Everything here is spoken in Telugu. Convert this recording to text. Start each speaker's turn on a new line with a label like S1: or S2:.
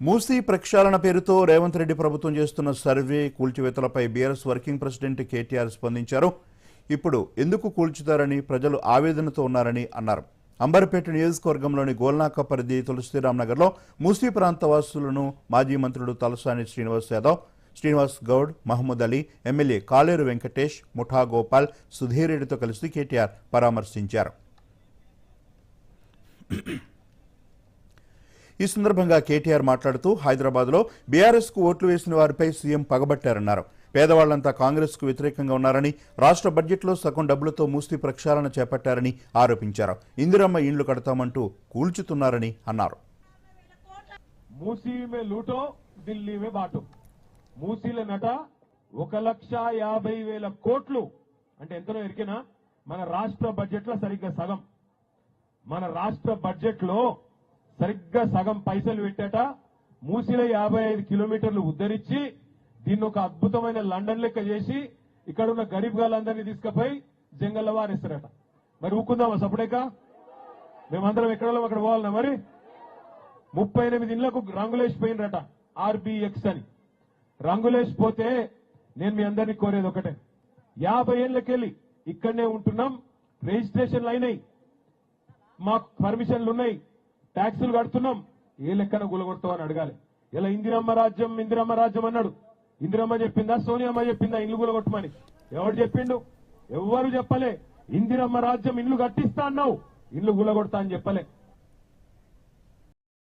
S1: మూసీ ప్రక్షాళన పేరుతో రేవంత్ రెడ్డి ప్రభుత్వం చేస్తున్న సర్వే కూల్చివేతలపై బీఆర్ఎస్ వర్కింగ్ ప్రెసిడెంట్ కేటీఆర్ స్పందించారు. ఇప్పుడు ఎందుకు కూల్చుతారని ప్రజలు ఆవేదనతో ఉన్నారని అన్నారు. అంబర్పేట నియోజకవర్గంలోని గోల్నాక పరిధి తులసిరామ్ నగర్లో మూసీ ప్రాంత వాసులను మాజీ మంత్రులు తలసాని శ్రీనివాస్ యాదవ్ శ్రీనివాస్ గౌడ్ మహమ్మద్ అలీ ఎమ్మెల్యే కాలేరు వెంకటేష్ ముఠా గోపాల్ సుధీర్ రెడ్డితో కలిసి కేటీఆర్ పరామర్శించారు. ఈ సందర్భంగా కేటీఆర్ మాట్లాడుతూ హైదరాబాద్లో బీఆర్ఎస్కు ఓట్లు వేసిన వారిపై సీఎం పగబట్టారన్నారు. పేదవాళ్ళంతా కాంగ్రెస్కు వ్యతిరేకంగా ఉన్నారని రాష్ట్ర బడ్జెట్లో సగం డబ్బులతో మూస్తీ ప్రక్షాళన చేపట్టారని ఆరోపించారు. ఇందిరమ్మ ఇండ్లు కడతామంటూ కూల్చుతున్నారని అన్నారు.
S2: లూటో ఢిల్లీ మూసీల నట ఒక లక్ష యాభై వేల కోట్లు. అంటే ఎంతలో ఎరికినా మన రాష్ట్ర బడ్జెట్లో సరిగ్గా సగం. మన రాష్ట్ర బడ్జెట్లో సరిగ్గా సగం పైసలు పెట్టాట. మూసిల యాభై ఐదు కిలోమీటర్లు ఉద్ధరించి దీన్ని ఒక అద్భుతమైన లండన్ లెక్క చేసి ఇక్కడ ఉన్న గరీబ్ గాలందరినీ తీసుకుపోయి జంగల్లో వారేస్తారట. మరి ఊకుందామా సపడేక మేమందరం ఎక్కడ అక్కడ పోవాలన్నా మరి? ముప్పై ఎనిమిది ఇళ్ళకు రంగులేసిపోయినరట ఆర్బిఎక్స్ అని. రంగులేసిపోతే నేను మీ అందరినీ కోరేది ఒకటే. యాభై ఏళ్ళకెళ్ళి ఇక్కడనే ఉంటున్నాం. రిజిస్ట్రేషన్లు అయినాయి. మాకు పర్మిషన్లు ఉన్నాయి ట్యాక్సులు కడుతున్నాం. ఏ లెక్కన గులగొడతామని అడగాలి. ఇలా ఇందిరమ్మ రాజ్యం ఇందిరమ్మ రాజ్యం అన్నాడు. ఇందిరమ్మ చెప్పిందా సోనియమ్మ చెప్పిందా? ఇల్లు గులగొట్టమని. ఎవడు చెప్పిండు? ఎవ్వరు చెప్పలే. ఇందిరమ్మ రాజ్యం ఇల్లు కట్టిస్తా అన్నావు. ఇల్లు గులగొడతా అని చెప్పలే.